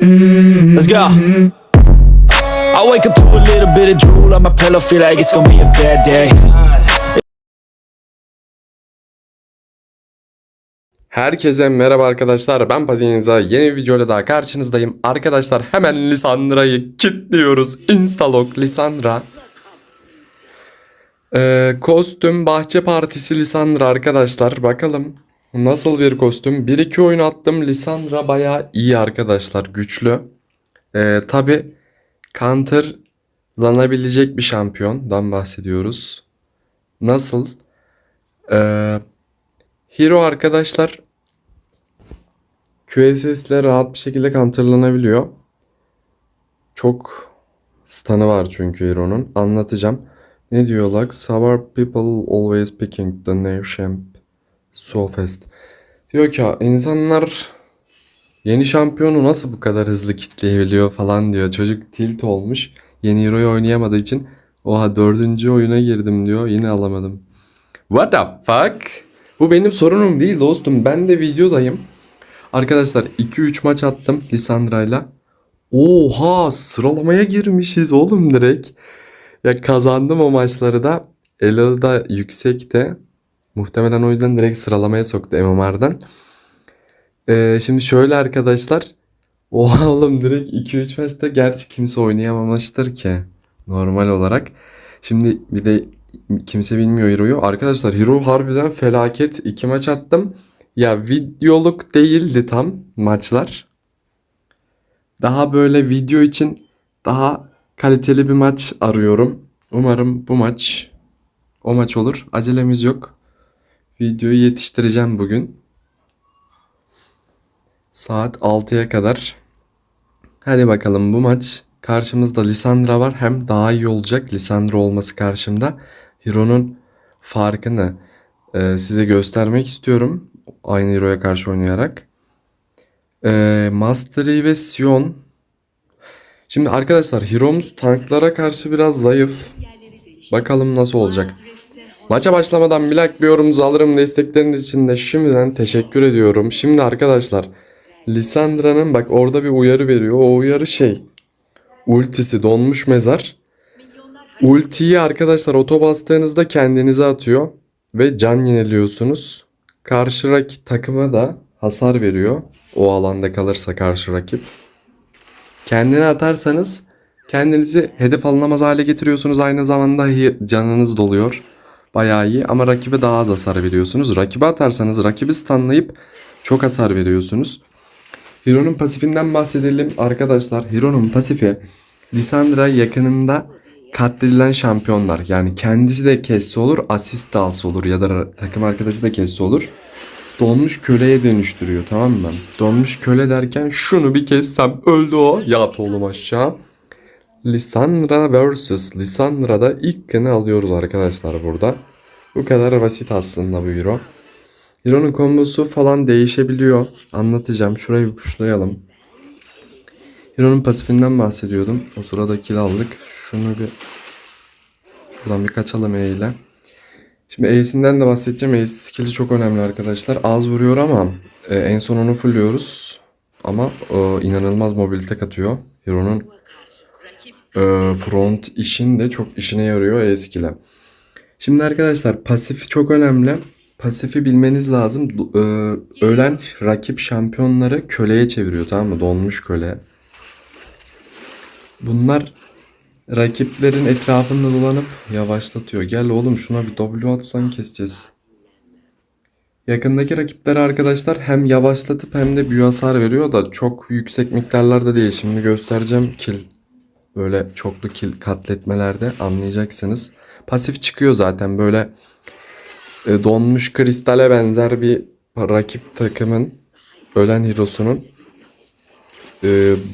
Let's go. I wake up to a little bit of drool on my pillow, feel like it's gonna be a bad day. Herkese merhaba arkadaşlar. Ben Pazinza. Yeni bir videoyla daha karşınızdayım. Arkadaşlar hemen Lisandra'yı kilitliyoruz. Instalog Lisandra. Ee, kostüm Bahçe Partisi Lisandra arkadaşlar. Bakalım nasıl bir kostüm. 1-2 oyun attım. Lisandra baya iyi arkadaşlar. Güçlü. Ee, Tabi counterlanabilecek bir şampiyondan bahsediyoruz. Nasıl? Ee, Hero arkadaşlar QSS ile rahat bir şekilde counterlanabiliyor. Çok stun'ı var çünkü Hero'nun. Anlatacağım. Ne diyorlar? Our people always picking the new champ so fast. Diyor ki insanlar yeni şampiyonu nasıl bu kadar hızlı kitleyebiliyor falan diyor. Çocuk tilt olmuş. Yeni Hero'yu oynayamadığı için oha dördüncü oyuna girdim diyor. Yine alamadım. What the fuck? Bu benim sorunum değil dostum. Ben de videodayım. Arkadaşlar 2-3 maç attım Lisandra'yla. Oha sıralamaya girmişiz oğlum direkt. Ya kazandım o maçları da. Elo da yüksekte. Muhtemelen o yüzden direkt sıralamaya soktu MMR'dan. Ee, şimdi şöyle arkadaşlar. Oha oğlum direkt 2-3 maçta gerçi kimse oynayamamıştır ki. Normal olarak. Şimdi bir de kimse bilmiyor Hero'yu. Arkadaşlar Hero harbiden felaket. iki maç attım. Ya videoluk değildi tam maçlar. Daha böyle video için daha kaliteli bir maç arıyorum. Umarım bu maç o maç olur. Acelemiz yok. Videoyu yetiştireceğim bugün. Saat 6'ya kadar. Hadi bakalım bu maç karşımızda Lisandra var. Hem daha iyi olacak Lisandra olması karşımda. Hero'nun farkını e, size göstermek istiyorum. Aynı Hero'ya karşı oynayarak. E, Mastery ve Sion. Şimdi arkadaşlar Hero'muz tanklara karşı biraz zayıf. Bakalım nasıl olacak. Maça başlamadan bir like bir yorumunuzu alırım. Destekleriniz için de şimdiden teşekkür ediyorum. Şimdi arkadaşlar Lisandra'nın bak orada bir uyarı veriyor. O uyarı şey. Ultisi donmuş mezar. Ultiyi arkadaşlar oto bastığınızda kendinize atıyor. Ve can yeniliyorsunuz. Karşı rakip takıma da hasar veriyor. O alanda kalırsa karşı rakip. Kendine atarsanız kendinizi hedef alınamaz hale getiriyorsunuz. Aynı zamanda canınız doluyor. Bayağı iyi ama rakibe daha az hasar veriyorsunuz. Rakibe atarsanız rakibi stunlayıp çok hasar veriyorsunuz. Hero'nun pasifinden bahsedelim arkadaşlar. Hero'nun pasifi Lisandra yakınında katledilen şampiyonlar. Yani kendisi de kesse olur, asist de alsa olur ya da takım arkadaşı da kesse olur. Donmuş köleye dönüştürüyor tamam mı? Donmuş köle derken şunu bir kessem öldü o. Yat oğlum aşağı. Lisandra vs. Lisandra'da ilk kanı alıyoruz arkadaşlar burada. Bu kadar basit aslında bu hero. Hero'nun kombosu falan değişebiliyor. Anlatacağım. Şurayı bir puşlayalım. Hero'nun pasifinden bahsediyordum. O sırada kill aldık. Şunu bir şuradan bir kaçalım E ile. Şimdi E'sinden de bahsedeceğim. E skill'i çok önemli arkadaşlar. Az vuruyor ama e, en son onu fulluyoruz. Ama e, inanılmaz mobilite katıyor. Hero'nun front işin de çok işine yarıyor E skill'e. Şimdi arkadaşlar pasifi çok önemli. Pasifi bilmeniz lazım. E, ölen rakip şampiyonları köleye çeviriyor tamam mı? Donmuş köle. Bunlar rakiplerin etrafında dolanıp yavaşlatıyor. Gel oğlum şuna bir W atsan keseceğiz. Yakındaki rakipleri arkadaşlar hem yavaşlatıp hem de büyü hasar veriyor da çok yüksek miktarlarda değil. Şimdi göstereceğim kill. Böyle çoklu kill katletmelerde anlayacaksınız. Pasif çıkıyor zaten böyle e, donmuş kristale benzer bir rakip takımın ölen hero'sunun e,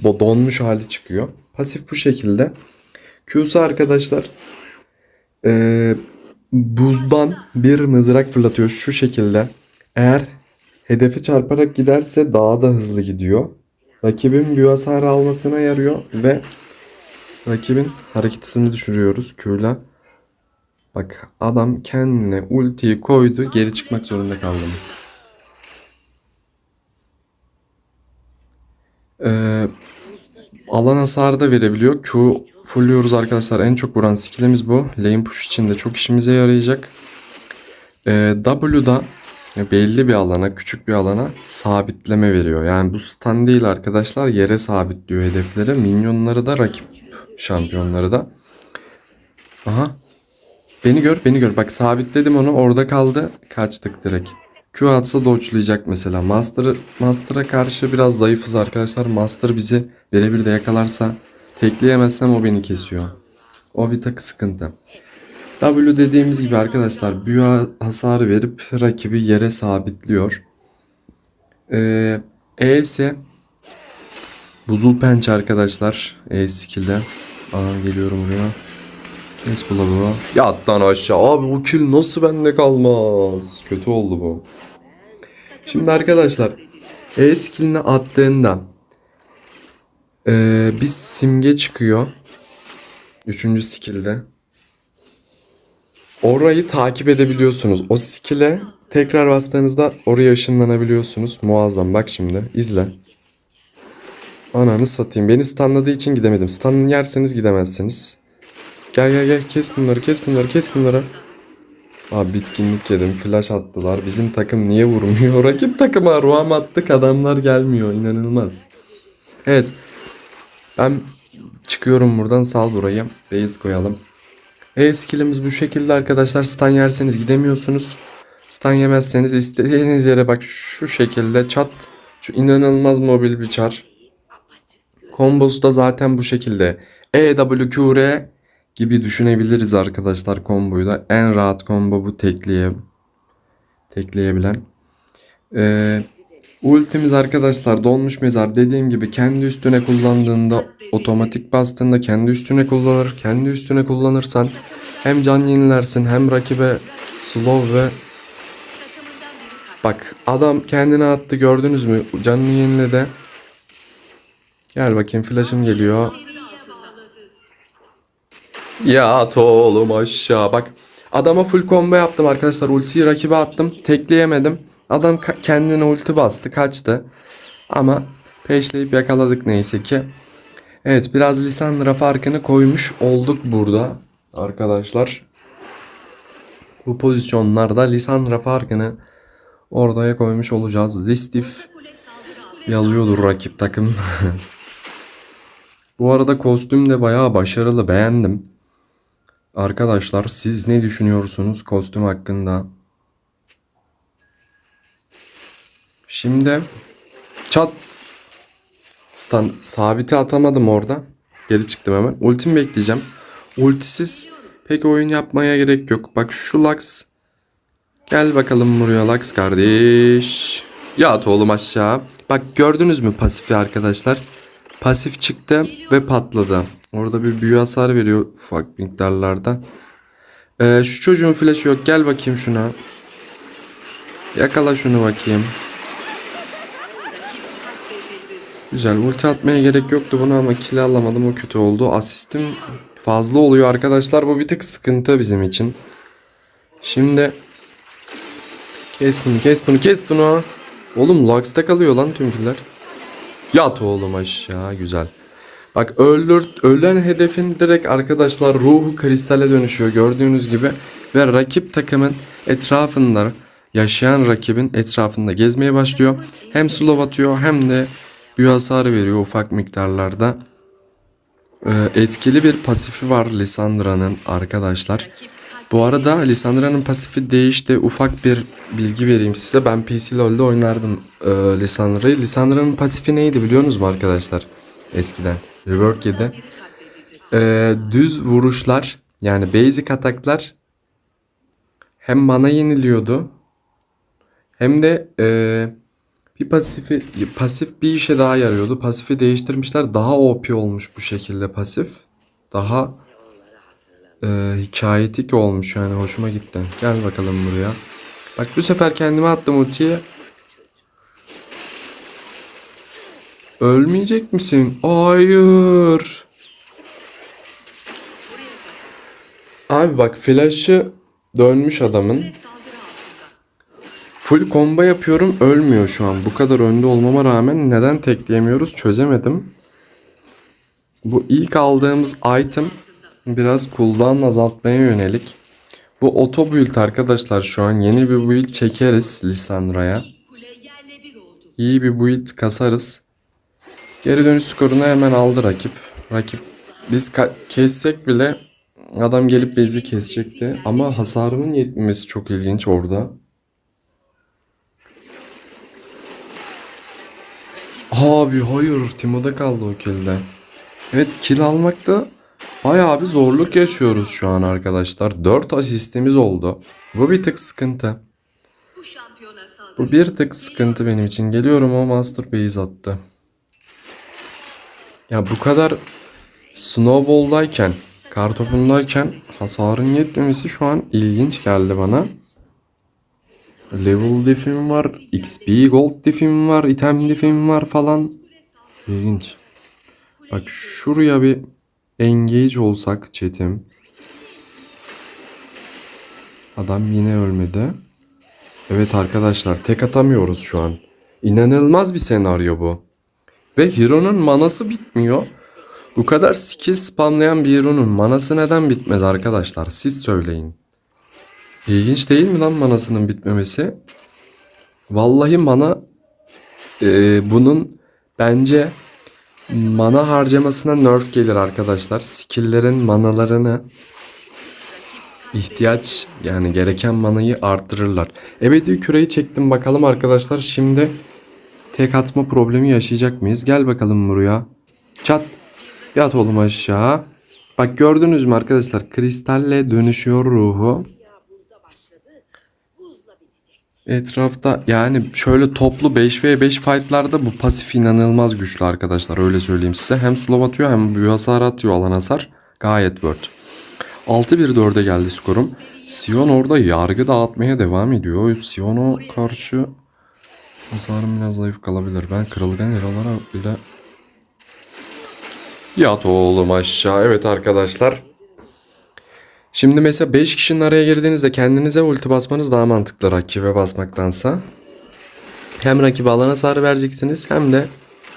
donmuş hali çıkıyor. Pasif bu şekilde. Q'su arkadaşlar e, buzdan bir mızrak fırlatıyor şu şekilde. Eğer hedefi çarparak giderse daha da hızlı gidiyor. Rakibin büyü hasarı almasına yarıyor ve rakibin hareket hızını düşürüyoruz Q'la. Bak adam kendine ultiyi koydu geri çıkmak zorunda kaldım. Ee, alan hasarı da verebiliyor. Q fullüyoruz arkadaşlar. En çok vuran skillimiz bu. Lane push için de çok işimize yarayacak. Ee, W'da belli bir alana, küçük bir alana sabitleme veriyor. Yani bu stun değil arkadaşlar. Yere sabitliyor hedefleri. Minyonları da rakip şampiyonları da. Aha. Beni gör, beni gör. Bak sabitledim onu. Orada kaldı. Kaçtık direkt. Q atsa dodge'layacak mesela. Master'ı Master'a karşı biraz zayıfız arkadaşlar. Master bizi birebir de yakalarsa tekleyemezsem o beni kesiyor. O bir tık sıkıntı. W dediğimiz gibi arkadaşlar büyü hasarı verip rakibi yere sabitliyor. Ee, E ise buzul pençe arkadaşlar. E skill'de. Aa geliyorum buraya. Kes bula. Yat lan aşağı. Abi bu kill nasıl bende kalmaz? Kötü oldu bu. Şimdi arkadaşlar E skill'ini attığında ee, bir simge çıkıyor. Üçüncü skill'de. Orayı takip edebiliyorsunuz. O skill'e tekrar bastığınızda oraya ışınlanabiliyorsunuz. Muazzam bak şimdi izle. Ananı satayım. Beni stunladığı için gidemedim. Stun yerseniz gidemezsiniz. Gel gel gel kes bunları kes bunları kes bunları. Abi bitkinlik yedim. Flash attılar. Bizim takım niye vurmuyor? Rakip takıma ruham attık. Adamlar gelmiyor. İnanılmaz. Evet. Ben çıkıyorum buradan. Sal burayı. Base koyalım. E skillimiz bu şekilde arkadaşlar. Stun yerseniz gidemiyorsunuz. Stun yemezseniz istediğiniz yere bak şu şekilde çat. Şu inanılmaz mobil bir çar. Kombosu da zaten bu şekilde. E, W, Q, R gibi düşünebiliriz arkadaşlar komboyu da. En rahat combo bu tekliye tekleyebilen. Ee, ultimiz arkadaşlar donmuş mezar dediğim gibi kendi üstüne kullandığında otomatik bastığında kendi üstüne kullanır. Kendi üstüne kullanırsan hem can yenilersin hem rakibe slow ve bak adam kendine attı gördünüz mü canını yeniledi. Gel bakayım flash'ım geliyor. Ya at oğlum aşağı bak. Adama full combo yaptım arkadaşlar. Ultiyi rakibe attım. Tekleyemedim. Adam kendine ulti bastı. Kaçtı. Ama peşleyip yakaladık neyse ki. Evet biraz Lisandra farkını koymuş olduk burada. Arkadaşlar. Bu pozisyonlarda Lisandra farkını ortaya koymuş olacağız. Listif yalıyordur rakip takım. Bu arada kostüm de bayağı başarılı beğendim. Arkadaşlar siz ne düşünüyorsunuz kostüm hakkında? Şimdi çat Stan, sabiti atamadım orada. Geri çıktım hemen. Ultimi bekleyeceğim. Ultisiz pek oyun yapmaya gerek yok. Bak şu Lux. Gel bakalım buraya Lux kardeş. Yat oğlum aşağı. Bak gördünüz mü pasifi arkadaşlar? Pasif çıktı ve patladı. Orada bir büyü hasar veriyor ufak miktarlarda. Ee, şu çocuğun flash'ı yok. Gel bakayım şuna. Yakala şunu bakayım. Güzel. Ulti atmaya gerek yoktu buna ama kill alamadım. O kötü oldu. Asistim fazla oluyor arkadaşlar. Bu bir tık sıkıntı bizim için. Şimdi kes bunu kes bunu kes bunu. Oğlum Lux'ta kalıyor lan tüm killer. Yat oğlum aşağı güzel. Bak öldür, ölen hedefin direkt arkadaşlar ruhu kristale dönüşüyor gördüğünüz gibi. Ve rakip takımın etrafında yaşayan rakibin etrafında gezmeye başlıyor. Hem slow atıyor hem de büyü hasarı veriyor ufak miktarlarda. Ee, etkili bir pasifi var Lisandra'nın arkadaşlar. Bu arada Lisandra'nın pasifi değişti. Ufak bir bilgi vereyim size. Ben PC LoL'de oynardım e, Lisandra'yı. Lisandra'nın pasifi neydi biliyorsunuz mu arkadaşlar? Eskiden. Rework 7. Ee, düz vuruşlar yani basic ataklar hem mana yeniliyordu hem de e, bir pasifi pasif bir işe daha yarıyordu. Pasifi değiştirmişler. Daha OP olmuş bu şekilde pasif. Daha e, hikayetik olmuş yani hoşuma gitti. Gel bakalım buraya. Bak bu sefer kendime attım ultiye. Ölmeyecek misin? Hayır. Abi bak flash'ı dönmüş adamın. Full combo yapıyorum ölmüyor şu an. Bu kadar önde olmama rağmen neden tekleyemiyoruz çözemedim. bu ilk aldığımız item biraz cooldown azaltmaya yönelik. Bu auto build arkadaşlar şu an yeni bir build çekeriz Lisandra'ya. İyi bir build kasarız. Geri dönüş skorunu hemen aldı rakip. Rakip biz kessek bile adam gelip bizi kesecekti. Ama hasarımın yetmemesi çok ilginç orada. Abi hayır Timo'da kaldı o kilde. Evet kill almakta bayağı bir zorluk yaşıyoruz şu an arkadaşlar. 4 asistimiz oldu. Bu bir tık sıkıntı. Bu bir tık sıkıntı benim için. Geliyorum o Master Base attı. Ya bu kadar Snowball'dayken, kartopundayken hasarın yetmemesi şu an ilginç geldi bana. Level diff'im var, XP gold diff'im var, item diff'im var falan. İlginç. Bak şuraya bir engage olsak chatim. Adam yine ölmedi. Evet arkadaşlar tek atamıyoruz şu an. İnanılmaz bir senaryo bu. Ve Hero'nun manası bitmiyor. Bu kadar skill spamlayan bir Hero'nun manası neden bitmez arkadaşlar? Siz söyleyin. İlginç değil mi lan manasının bitmemesi? Vallahi mana e, bunun bence mana harcamasına nerf gelir arkadaşlar. Skill'lerin manalarını ihtiyaç yani gereken manayı arttırırlar. Ebedi küreyi çektim bakalım arkadaşlar. Şimdi tek atma problemi yaşayacak mıyız? Gel bakalım buraya. Çat. Yat oğlum aşağı. Bak gördünüz mü arkadaşlar? Kristalle dönüşüyor ruhu. Etrafta yani şöyle toplu 5v5 fightlarda bu pasif inanılmaz güçlü arkadaşlar öyle söyleyeyim size. Hem slow atıyor hem büyü hasar atıyor alan hasar. Gayet worth. 6-1-4'e geldi skorum. Sion orada yargı dağıtmaya devam ediyor. Sion'a karşı hasarım biraz zayıf kalabilir. Ben kırılgan hero'lara bile Yat oğlum aşağı. Evet arkadaşlar. Şimdi mesela 5 kişinin araya girdiğinizde kendinize ulti basmanız daha mantıklı rakibe basmaktansa. Hem rakibe alan hasarı vereceksiniz hem de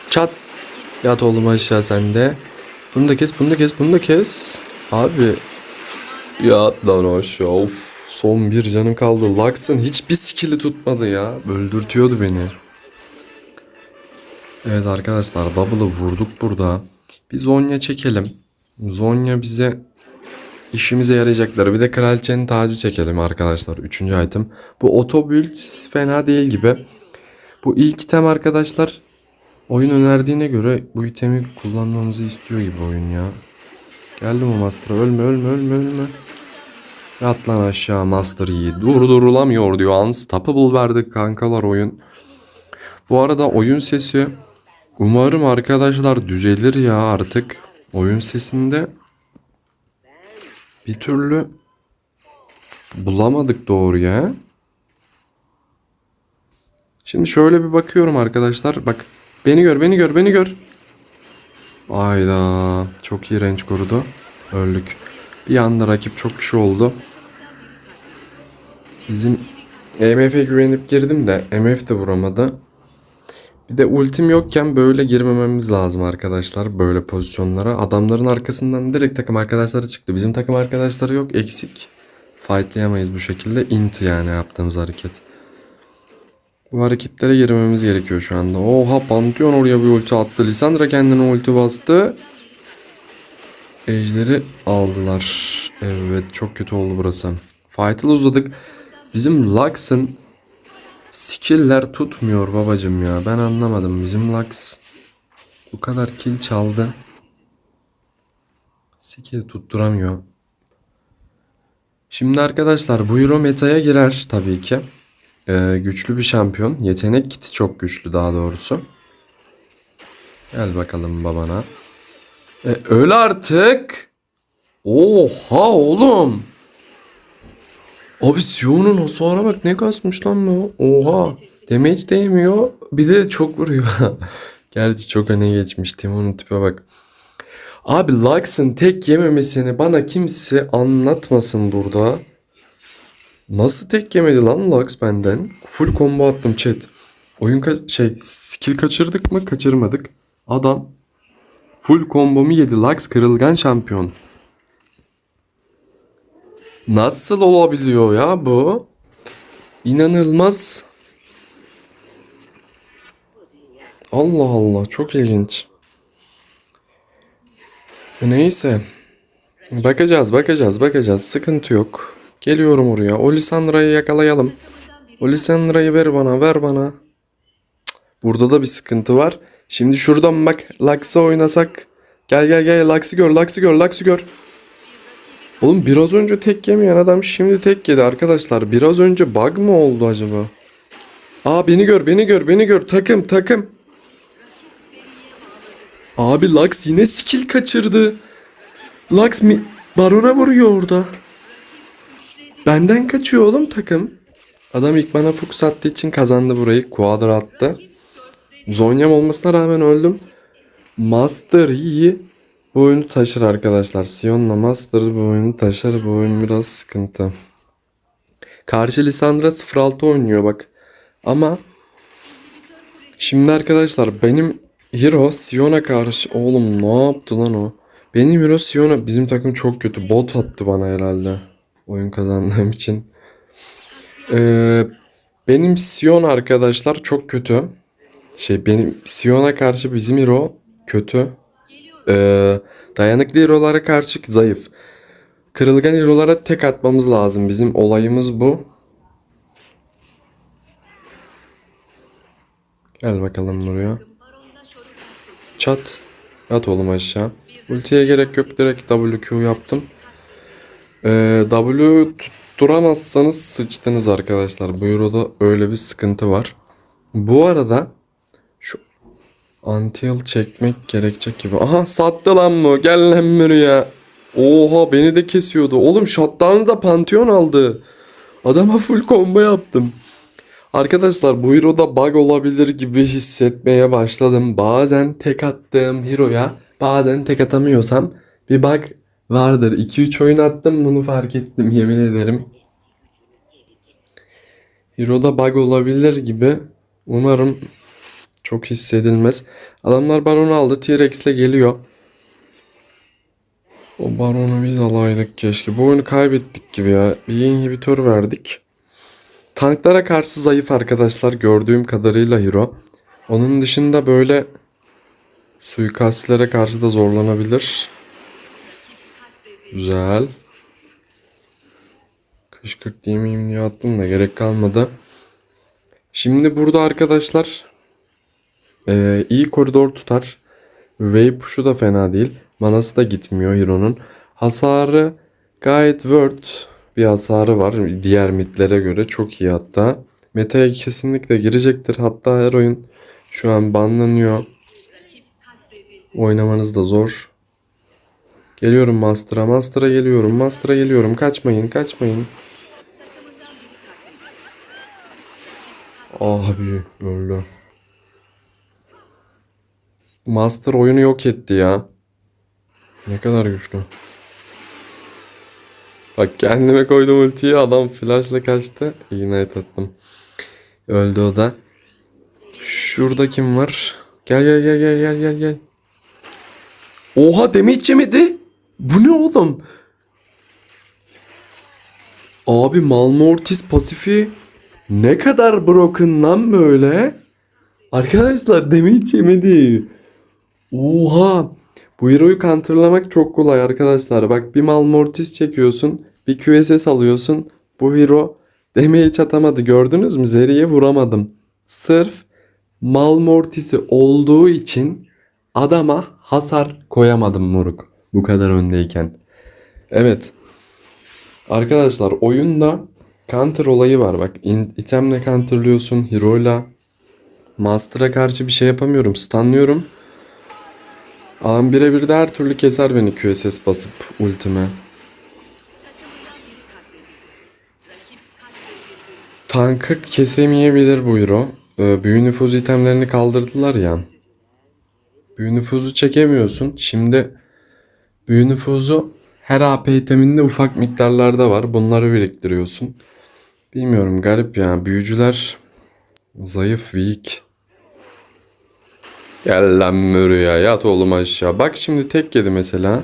çat yat oğlum aşağı sende. Bunu da kes, bunu da kes, bunu da kes. Abi yat lan aşağı. Of son bir canım kaldı. Lux'ın hiçbir skill'i tutmadı ya. Öldürtüyordu beni. Evet arkadaşlar double'ı vurduk burada. Bir Zonya çekelim. Zonya bize işimize yarayacakları. Bir de kraliçenin tacı çekelim arkadaşlar. Üçüncü item. Bu build fena değil gibi. Bu ilk item arkadaşlar oyun önerdiğine göre bu itemi kullanmamızı istiyor gibi oyun ya. Geldim o Master'a. Ölme ölme ölme ölme. Yat lan aşağı Master iyi. Durdurulamıyor diyor. Unstoppable verdik kankalar oyun. Bu arada oyun sesi umarım arkadaşlar düzelir ya artık. Oyun sesinde bir türlü bulamadık doğru ya. Şimdi şöyle bir bakıyorum arkadaşlar. Bak beni gör beni gör beni gör. Ayda çok iyi range korudu. Öldük. Bir anda rakip çok kişi oldu. Bizim EMF'e güvenip girdim de MF de vuramadı. Bir de ultim yokken böyle girmememiz lazım arkadaşlar böyle pozisyonlara. Adamların arkasından direkt takım arkadaşları çıktı. Bizim takım arkadaşları yok eksik. Fightlayamayız bu şekilde. Int yani yaptığımız hareket. Bu hareketlere girmemiz gerekiyor şu anda. Oha Pantheon oraya bir ulti attı. Lisandra kendine ulti bastı. Ejderi aldılar. Evet çok kötü oldu burası. Fight'ı uzadık. Bizim Lux'ın skill'ler tutmuyor babacım ya. Ben anlamadım. Bizim Lux bu kadar kill çaldı. Skill tutturamıyor. Şimdi arkadaşlar bu Euro meta'ya girer tabii ki. Ee, güçlü bir şampiyon. Yetenek kiti çok güçlü daha doğrusu. Gel bakalım babana. E, öl artık. Oha oğlum. Abi Sion'un hasara bak ne kasmış lan bu. Oha. Damage değmiyor. Bir de çok vuruyor. Gerçi çok öne geçmiş. Timon'un tipe bak. Abi Lux'ın tek yememesini bana kimse anlatmasın burada. Nasıl tek yemedi lan Lux benden? Full combo attım chat. Oyun ka- şey skill kaçırdık mı? Kaçırmadık. Adam Full kombomu yedi. Lux kırılgan şampiyon. Nasıl olabiliyor ya bu? İnanılmaz. Allah Allah çok ilginç. Neyse. Bakacağız bakacağız bakacağız. Sıkıntı yok. Geliyorum oraya. O Lisandra'yı yakalayalım. O Lisandra'yı ver bana ver bana. Burada da bir sıkıntı var. Şimdi şuradan bak Lux'a oynasak. Gel gel gel Lux'ı gör Lux'ı gör Lux'ı gör. Oğlum biraz önce tek yemeyen adam şimdi tek yedi arkadaşlar. Biraz önce bug mı oldu acaba? Aa beni gör beni gör beni gör takım takım. Abi Lux yine skill kaçırdı. Lux mi Baron'a vuruyor orada. Benden kaçıyor oğlum takım. Adam ilk bana fokus attığı için kazandı burayı. Quadra attı. Zonyam olmasına rağmen öldüm. Master iyi bu oyunu taşır arkadaşlar. Sion'la Master bu oyunu taşır. Bu oyun biraz sıkıntı. Karşı Lisandra 06 oynuyor bak. Ama şimdi arkadaşlar benim hero Sion'a karşı oğlum ne yaptı lan o? Benim hero Sion'a bizim takım çok kötü. Bot attı bana herhalde. Oyun kazandığım için. Ee, benim Sion arkadaşlar çok kötü. Şey benim Sion'a karşı bizim hero kötü. Ee, dayanıklı hero'lara karşı zayıf. Kırılgan hero'lara tek atmamız lazım. Bizim olayımız bu. Gel bakalım buraya. Çat. At oğlum aşağı. Ultiye gerek yok. Direkt WQ yaptım. Ee, W tutturamazsanız sıçtınız arkadaşlar. Bu Euro'da öyle bir sıkıntı var. Bu arada Antil çekmek gerekecek gibi. Aha sattı lan bu. Gel lan buraya. Oha beni de kesiyordu. Oğlum shutdown'ı da Pantheon aldı. Adama full combo yaptım. Arkadaşlar bu Hero'da bug olabilir gibi hissetmeye başladım. Bazen tek attığım Hero'ya bazen tek atamıyorsam bir bug vardır. 2-3 oyun attım bunu fark ettim yemin ederim. Hero'da bug olabilir gibi. Umarım çok hissedilmez. Adamlar Baron'u aldı. T-Rex'le geliyor. O Baron'u biz alaydık keşke. Bu oyunu kaybettik gibi ya. Bir inhibitör verdik. Tanklara karşı zayıf arkadaşlar gördüğüm kadarıyla Hero. Onun dışında böyle suikastlere karşı da zorlanabilir. Güzel. Kışkırt diyemeyeyim diye attım da gerek kalmadı. Şimdi burada arkadaşlar ee, iyi koridor tutar. Wave push'u da fena değil. Manası da gitmiyor Hero'nun. Hasarı gayet worth bir hasarı var. Diğer midlere göre çok iyi hatta. Meta'ya kesinlikle girecektir. Hatta her oyun şu an banlanıyor. Oynamanız da zor. Geliyorum Master'a. Master'a geliyorum. Master'a geliyorum. Kaçmayın. Kaçmayın. Abi öldü. Master oyunu yok etti ya. Ne kadar güçlü. Bak kendime koydum ultiyi adam flashla kaçtı. Ignite attım. Öldü o da. Şurada kim var? Gel gel gel gel gel gel gel. Oha damage yemedi. Bu ne oğlum? Abi Malmortis pasifi ne kadar broken lan böyle? Arkadaşlar damage yemedi. Oha. Bu hero'yu counterlamak çok kolay arkadaşlar. Bak bir Malmortis çekiyorsun. Bir QSS alıyorsun. Bu hero damage atamadı. Gördünüz mü? Zeri'ye vuramadım. Sırf Malmortis'i olduğu için adama hasar koyamadım moruk. Bu kadar öndeyken. Evet. Arkadaşlar oyunda counter olayı var. Bak itemle counterlıyorsun. Hero'yla Master'a karşı bir şey yapamıyorum. Stunlıyorum. Adam birebir de her türlü keser beni QSS basıp ultime. Tankı kesemeyebilir bu hero. Ee, büyü nüfuz itemlerini kaldırdılar ya. Büyü nüfuzu çekemiyorsun. Şimdi büyü nüfuzu her AP iteminde ufak miktarlarda var. Bunları biriktiriyorsun. Bilmiyorum garip ya. Büyücüler zayıf, weak. Gel lan buraya yat oğlum aşağı. Bak şimdi tek yedi mesela.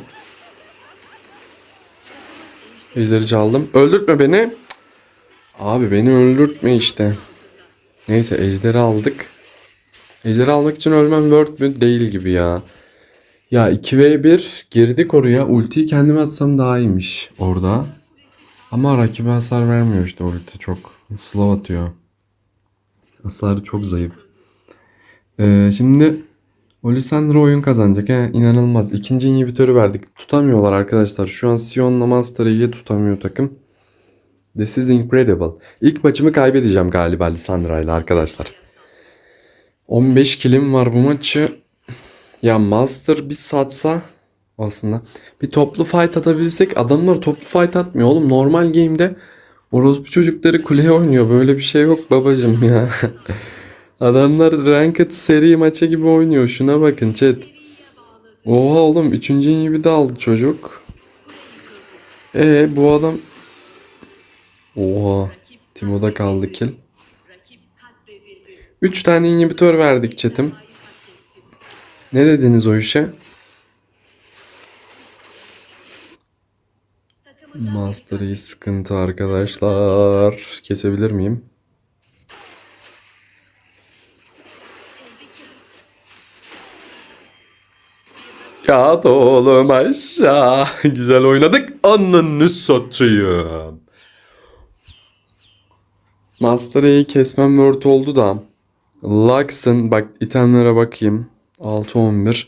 Ejderi çaldım. Öldürtme beni. Abi beni öldürtme işte. Neyse ejderi aldık. Ejderi almak için ölmem word mü değil gibi ya. Ya 2v1 girdik oraya. Ultiyi kendime atsam daha iyiymiş orada. Ama rakibe hasar vermiyor işte ulti çok. Slow atıyor. Hasarı çok zayıf. Ee, şimdi Olisandro oyun kazanacak. He, inanılmaz. İkinci inhibitörü verdik. Tutamıyorlar arkadaşlar. Şu an Sion'la Master'ı iyi tutamıyor takım. This is incredible. İlk maçımı kaybedeceğim galiba Lisandra ile arkadaşlar. 15 kilim var bu maçı. Ya Master bir satsa aslında bir toplu fight atabilsek adamlar toplu fight atmıyor oğlum. Normal game'de orospu çocukları kuleye oynuyor. Böyle bir şey yok babacım ya. Adamlar ranked seri maçı gibi oynuyor. Şuna bakın chat. Oha oğlum 3. gibi de aldı çocuk. E bu adam Oha. Timo'da kaldı kill. 3 tane inhibitör verdik chatim. Ne dediniz o işe? Master sıkıntı arkadaşlar. Kesebilir miyim? Yat oğlum aşağı. Güzel oynadık. Ananı satayım. Master Yi'yi kesmem word oldu da. Lux'ın bak itemlere bakayım. 6-11.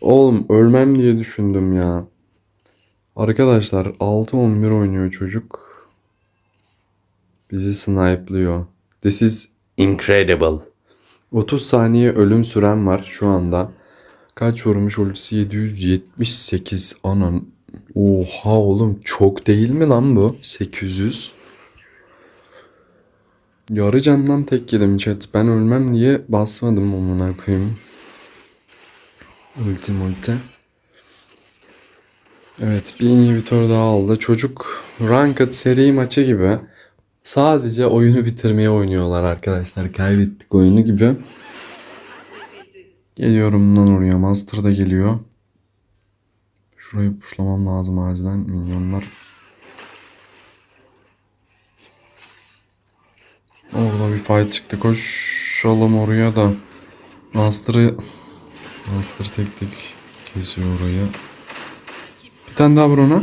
Oğlum ölmem diye düşündüm ya. Arkadaşlar 6-11 oynuyor çocuk. Bizi snipe'lıyor. This is incredible. 30 saniye ölüm süren var şu anda. Kaç vurmuş ultisi 778 anan. Oha oğlum çok değil mi lan bu? 800. Yarı candan tek yedim chat. Ben ölmem diye basmadım amına koyayım. Ulti multi. Evet bir inhibitor daha aldı. Çocuk ranked seri maçı gibi sadece oyunu bitirmeye oynuyorlar arkadaşlar. Kaybettik oyunu gibi. Geliyorum lan oraya. Da geliyor. Şurayı puşlamam lazım acilen. Minyonlar. Orada bir fight çıktı. Koşalım oraya da. Master'ı Master tek tek kesiyor orayı. Bir tane daha vur ona.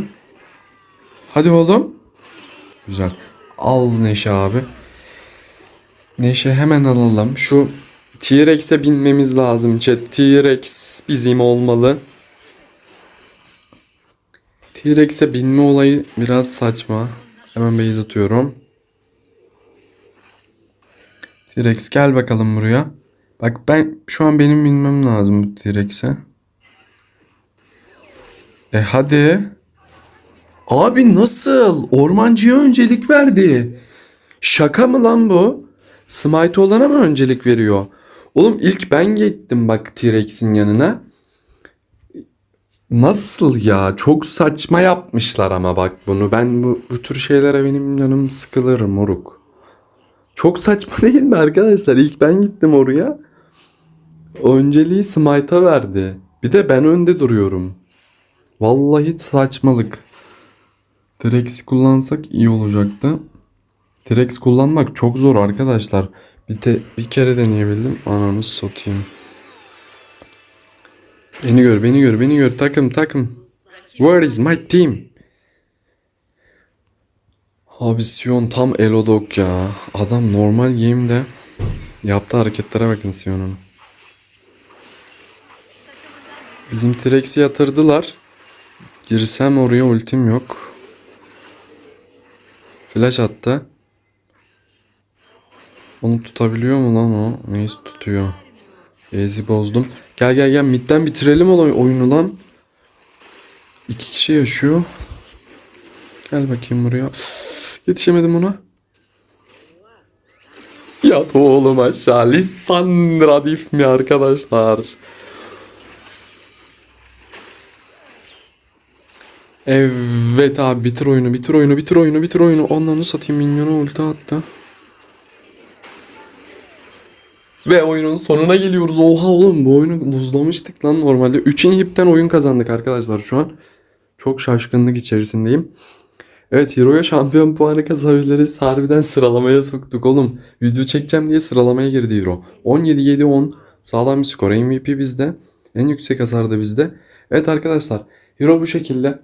Hadi oğlum. Güzel. Al Neşe abi. Neşe hemen alalım. Şu T-Rex'e binmemiz lazım chat. T-Rex bizim olmalı. T-Rex'e binme olayı biraz saçma. Hemen base atıyorum. T-Rex gel bakalım buraya. Bak ben şu an benim binmem lazım bu T-Rex'e. E hadi. Abi nasıl? Ormancıya öncelik verdi. Şaka mı lan bu? Smite olana mı öncelik veriyor? Oğlum ilk ben gittim bak T-Rex'in yanına. Nasıl ya? Çok saçma yapmışlar ama bak bunu. Ben bu, bu tür şeylere benim canım sıkılır moruk. Çok saçma değil mi arkadaşlar? İlk ben gittim oraya. Önceliği Smite'a verdi. Bir de ben önde duruyorum. Vallahi saçmalık. T-Rex kullansak iyi olacaktı. T-Rex kullanmak çok zor arkadaşlar. Bir, te, bir kere deneyebildim. Ananı satayım. Beni gör, beni gör, beni gör. Takım, takım. Where is my team? Abi Sion tam Elodok ya. Adam normal game'de yaptığı hareketlere bakın Sion'un. Bizim T-Rex'i yatırdılar. Girsem oraya ultim yok. Flash attı. Onu tutabiliyor mu lan o? Neyse tutuyor. Ezi bozdum. Gel gel gel midden bitirelim olay oyunu lan. İki kişi yaşıyor. Gel bakayım buraya. Yetişemedim ona. Yat oğlum aşağı. Lissandra Dif mi arkadaşlar? Evet abi bitir oyunu bitir oyunu bitir oyunu bitir oyunu. Ondan satayım minyona ulti attı. Ve oyunun sonuna geliyoruz. Oha oğlum bu oyunu luzlamıştık lan normalde. 3 inhipten oyun kazandık arkadaşlar şu an. Çok şaşkınlık içerisindeyim. Evet Hero'ya şampiyon puanı kazanabiliriz. Harbiden sıralamaya soktuk oğlum. Video çekeceğim diye sıralamaya girdi Hero. 17-7-10 sağlam bir skor. MVP bizde. En yüksek hasar da bizde. Evet arkadaşlar Hero bu şekilde.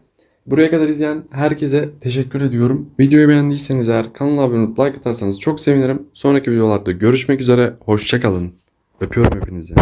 Buraya kadar izleyen herkese teşekkür ediyorum. Videoyu beğendiyseniz eğer kanala abone olup like atarsanız çok sevinirim. Sonraki videolarda görüşmek üzere. Hoşçakalın. Öpüyorum hepinizi.